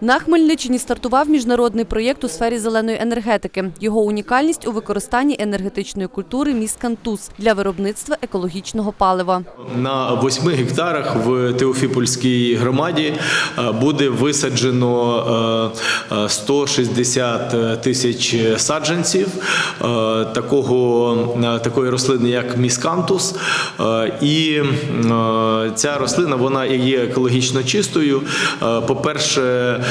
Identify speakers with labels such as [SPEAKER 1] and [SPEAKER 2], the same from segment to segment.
[SPEAKER 1] На Хмельниччині стартував міжнародний проєкт у сфері зеленої енергетики. Його унікальність у використанні енергетичної культури міскантуз для виробництва екологічного палива.
[SPEAKER 2] На 8 гектарах в Теофіпольській громаді е, буде висаджено е, е, 160 тисяч саджанців е, такого, е, такої рослини, як міскантус. Е, І е, ця рослина вона є екологічно чистою. Е, По-перше, е,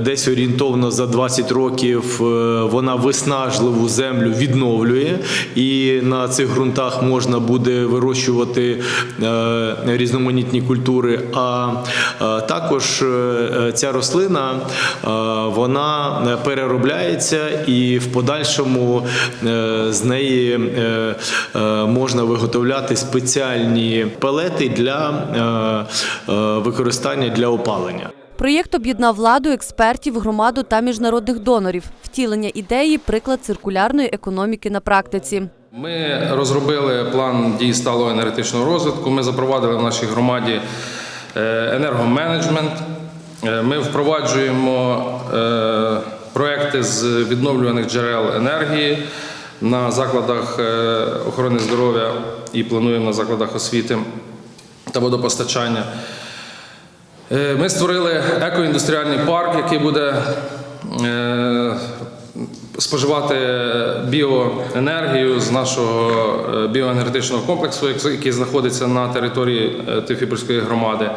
[SPEAKER 2] десь орієнтовно за 20 років е, вона виснажливу землю відновлює, і на цих ґрунтах можна буде вирощувати е, різноманітні культури. А е, також е, ця рослина е, вона переробляється і в подальшому е, з неї е, е, можна виготовляти спеціальні пелети для е, е, використання для опалення.
[SPEAKER 1] Проєкт об'єднав владу, експертів, громаду та міжнародних донорів. Втілення ідеї приклад циркулярної економіки на практиці.
[SPEAKER 3] Ми розробили план дій сталого енергетичного розвитку. Ми запровадили в нашій громаді е, енергоменеджмент. Е, Ми впроваджуємо е, проекти з відновлюваних джерел енергії на закладах охорони здоров'я і плануємо на закладах освіти та водопостачання. Е, Ми створили екоіндустріальний парк, який буде е, споживати біоенергію з нашого е, біоенергетичного комплексу, який знаходиться на території Тифіпольської громади,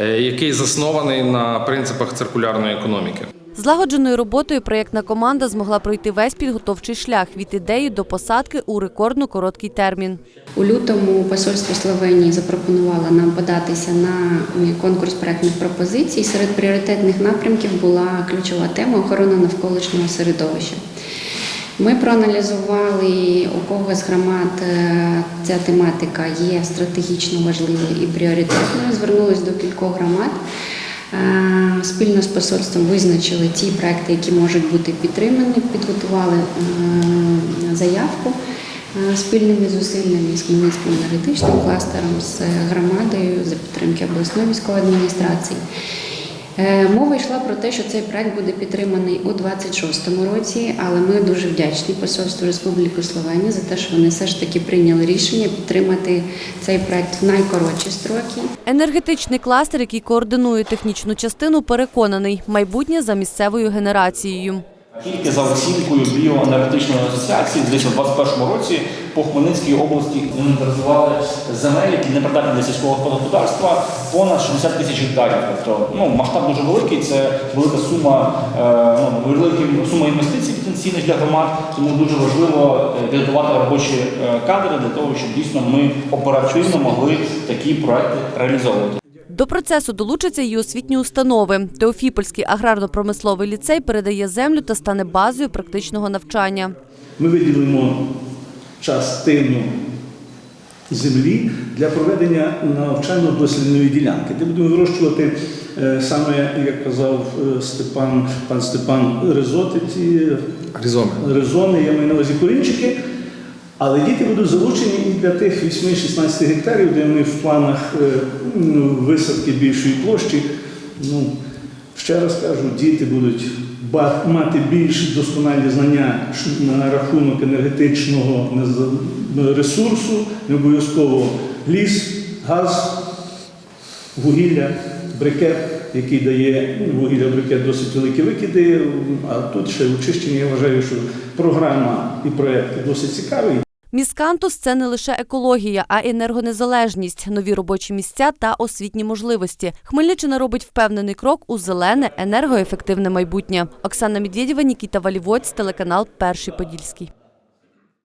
[SPEAKER 3] який заснований на принципах циркулярної економіки.
[SPEAKER 1] Злагодженою роботою проєктна команда змогла пройти весь підготовчий шлях від ідеї до посадки у рекордно короткий термін.
[SPEAKER 4] У лютому посольство Словенії запропонувало нам податися на конкурс проектних пропозицій. Серед пріоритетних напрямків була ключова тема охорона навколишнього середовища. Ми проаналізували, у кого з громад е, ця тематика є стратегічно важливою і пріоритетною. Звернулись до кількох громад. Е, Спільно з посольством визначили ті проекти, які можуть бути підтримані, підготували е, заявку е, спільними зусиллями з Хмельницьким енергетичним кластером, з громадою за підтримки обласної військової адміністрації. Е, Мова йшла про те, що цей проект буде підтриманий у 26-му році, але ми дуже вдячні посольству Республіки Словенія за те, що вони все ж таки прийняли рішення підтримати цей проект в найкоротші строки.
[SPEAKER 1] Енергетичний кластер, який координує технічну частину, переконаний майбутнє за місцевою генерацією.
[SPEAKER 5] Тільки за оцінкою біоенергетичної асоціації, у 2021 році по Хмельницькій області інвентаризували земель, які не придатні для сільського господарства, понад 60 тисяч гектарів. Тобто ну, масштаб дуже великий, це велика сума, е, ну, велика сума інвестицій потенційних для громад, тому дуже важливо е, підготувати робочі е, кадри для того, щоб дійсно ми оперативно могли такі проекти реалізовувати.
[SPEAKER 1] До процесу долучаться й освітні установи. Теофіпольський аграрно-промисловий ліцей передає землю та стане базою практичного навчання.
[SPEAKER 6] Ми виділимо частину землі для проведення навчально-дослідної ділянки, де будемо вирощувати е, саме, як казав е, Степан, пан Степан Резоти, ці
[SPEAKER 3] Різоми.
[SPEAKER 6] резони, я маю на увазі корінчики. Але діти будуть залучені і для тих 8-16 гектарів, де вони в планах е, ну, висадки більшої площі. Ну, ще раз кажу, діти будуть мати більш досконалі знання на рахунок енергетичного ресурсу, не обов'язково ліс, газ, вугілля, брикет, який дає ну, вугілля брикет досить великі викиди. А тут ще очищення. Я вважаю, що програма і проєкт досить цікавий.
[SPEAKER 1] Міскантус це не лише екологія, а й енергонезалежність, нові робочі місця та освітні можливості. Хмельниччина робить впевнений крок у зелене енергоефективне майбутнє. Оксана Медведєва, Нікіта Валівоць, телеканал Перший Подільський.